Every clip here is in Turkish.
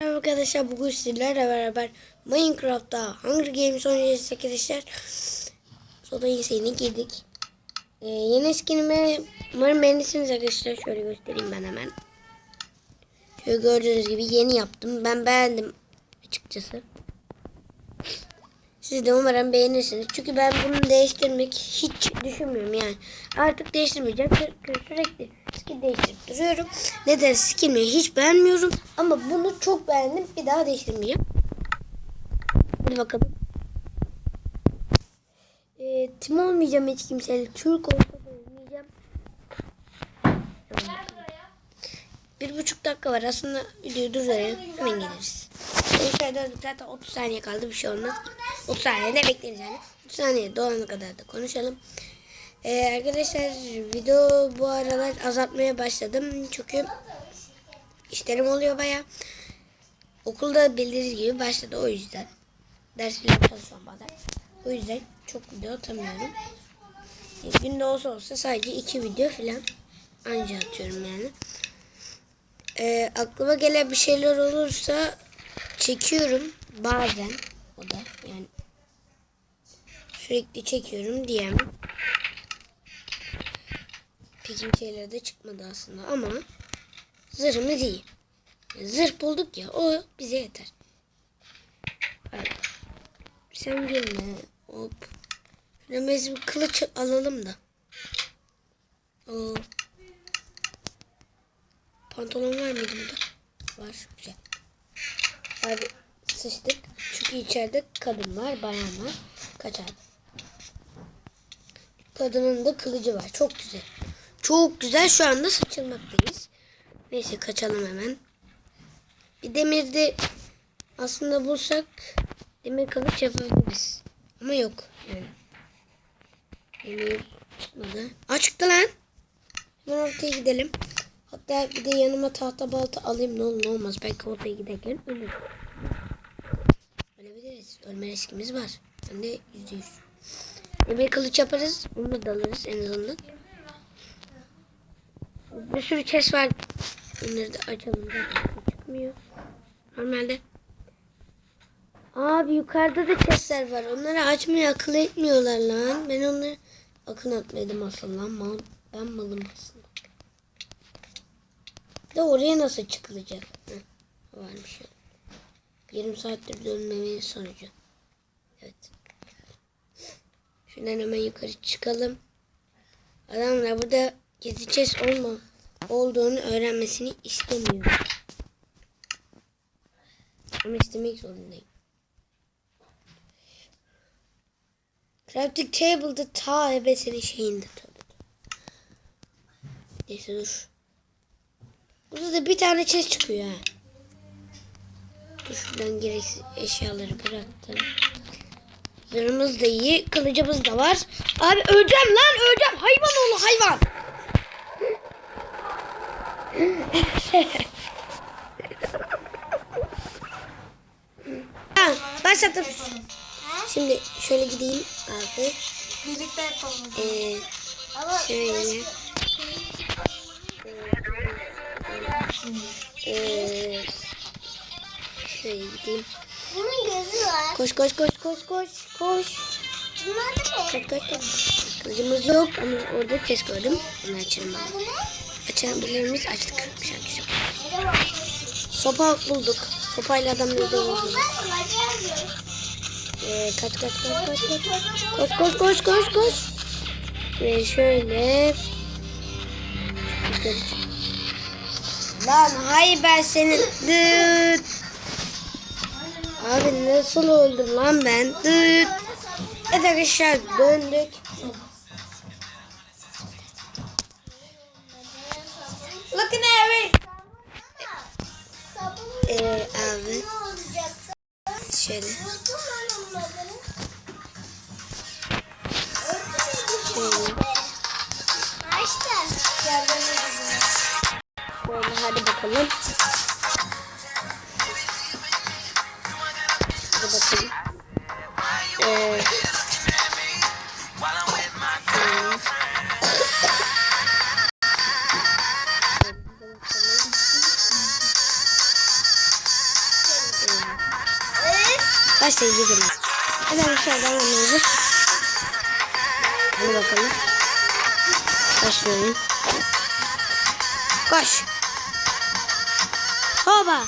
Merhaba arkadaşlar bugün sizlerle beraber Minecraft'ta Hunger Games oynayacağız arkadaşlar. Soda yeni girdik. Ee, yeni skinimi umarım beğenirsiniz arkadaşlar. Şöyle göstereyim ben hemen. Şöyle gördüğünüz gibi yeni yaptım. Ben beğendim açıkçası. Siz de umarım beğenirsiniz. Çünkü ben bunu değiştirmek hiç düşünmüyorum yani. Artık değiştirmeyeceğim. Sü- Sürekli skin değiştirip duruyorum. Neden skinimi hiç beğenmiyorum. Ama bunu çok beğendim. Bir daha değiştirmeyeceğim. Hadi bakalım. Ee, tim olmayacağım hiç kimseyle. Türk olsa olmayacağım. Bir buçuk dakika var. Aslında videoyu durdurayım. Hemen geliriz. Şöyle zaten 30 saniye kaldı. Bir şey olmaz. 30 saniyede bekleriz yani. 30 saniye dolana kadar da konuşalım. Ee, arkadaşlar video bu aralar azaltmaya başladım. Çünkü işlerim oluyor baya. Okulda bildiğiniz gibi başladı o yüzden. Ders falan çalışıyorum bazen. O yüzden çok video atamıyorum. E, günde olsa olsa sadece iki video falan anca atıyorum yani. Ee, aklıma gelen bir şeyler olursa çekiyorum bazen o da yani sürekli çekiyorum diyemem. Şeyler de çıkmadı aslında ama zırhımız iyi. Zırh bulduk ya o bize yeter. Hadi. Sen girme. Hop. Şöyle bir kılıç alalım da. Oo. Pantolon var mıydı burada? Var. Güzel. Abi sıçtık. Çünkü içeride kadın var, bayan var. Kaçar. Kadının da kılıcı var. Çok güzel. Çok güzel. Şu anda saçılmaktayız. Neyse kaçalım hemen. Bir demir de aslında bulsak demir kılıç yapabiliriz. Ama yok. Yani. Demir çıkmadı. Aa lan. Hemen ortaya gidelim. Hatta bir de yanıma tahta balta alayım ne olur ne olmaz. Belki ortaya giderken ölürüm. Ölebiliriz. Ölme riskimiz var. Ben de yüzde yüz. Demir kılıç yaparız. Bunu da alırız en azından. Bir sürü chest var. Bunları da açalım. Çıkmıyor. Normalde. Abi yukarıda da chestler var. Onları açmaya akıl etmiyorlar lan. Ben onları akıl etmedim aslında. Mal, ben malım aslında. De oraya nasıl çıkılacak? Heh, varmış ya. Yarım saattir dönmemenin sonucu. Evet. Şuradan hemen yukarı çıkalım. Adamlar burada gezeceğiz olma olduğunu öğrenmesini istemiyor. Ama istemek zorundayım. Crafting table'da ta ebesinin şeyinde tabii. Neyse dur. Burada da bir tane chest çıkıyor ha. Dur şuradan gereksiz eşyaları bıraktım. Zırhımız da iyi. Kılıcımız da var. Abi öleceğim lan öleceğim. Hayvan oğlu hayvan. Ha, başlattım. Şimdi şöyle gideyim abi. Birlikte yapalım. Ee, şöyle. Ee, şöyle gideyim. bunun gözü var. Koş koş koş koş koş koş. Bunlar da ne? Kaç kaç kaç. Kılıcımız yok ama orada chest gördüm. Onu açarım ben. Miyiz? Açtık. Güzel güzel. Sopa bulduk. Sopayla adamları var ya. Ee, kaç kaç kaç kaç kaç. Koş koş koş koş koş. Ve şöyle. Lan hay ben senin. Dıt. Abi nasıl öldüm lan ben? Dıt. Evet arkadaşlar döndük. At Eric. Ee, abi şöyle. Şöyle hadi bakalım. Hadi bakalım. Ee, Başlayıcı girme. Hadi devam ediyoruz. Hadi bakalım. Başlıyorum. Koş. Hoba.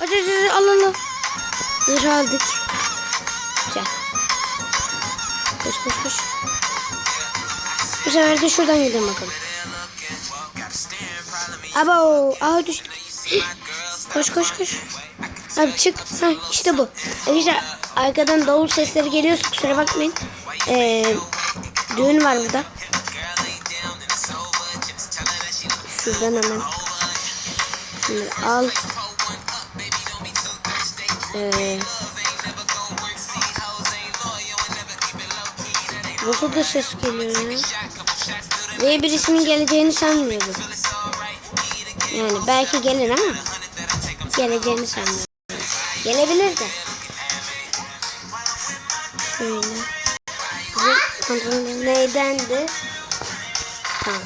Aç aç aç al al. Zırh aldık. Güzel. Koş koş koş. Bu sefer de şuradan gidelim bakalım. Abo. Aha düştük. koş koş koş. Abi çık. Ha, işte bu. Arkadaşlar arkadan davul sesleri geliyor. Kusura bakmayın. Ee, düğün var burada. Şuradan hemen. Şunları al. Ee, Nasıl da ses geliyor ya? Ve birisinin geleceğini sanmıyordum. Yani belki gelir ama geleceğini sanmıyorum. Gelebilir de. Şöyle. Kontrolümüz neydendi? Tamam.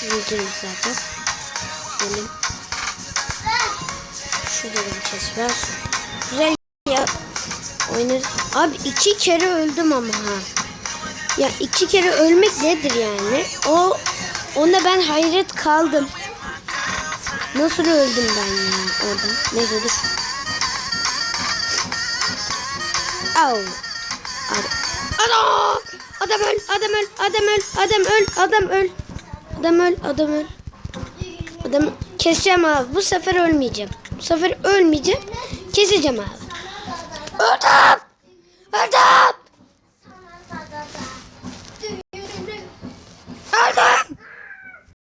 Zincirimiz zaten. Benim. Şurada da bir ses var. Güzel ya. Oynarız. Abi iki kere öldüm ama ha. Ya iki kere ölmek nedir yani? O onda ben hayret kaldım. Nasıl öldüm ben ya oradan? Neyse dur. Au. Adam. Adam. Öl, adam öl, adam öl, adam öl, adam öl. Adam öl, adam öl. Adam keseceğim abi. Bu sefer ölmeyeceğim. Bu sefer ölmeyeceğim. Keseceğim abi. Öldüm. Öldüm.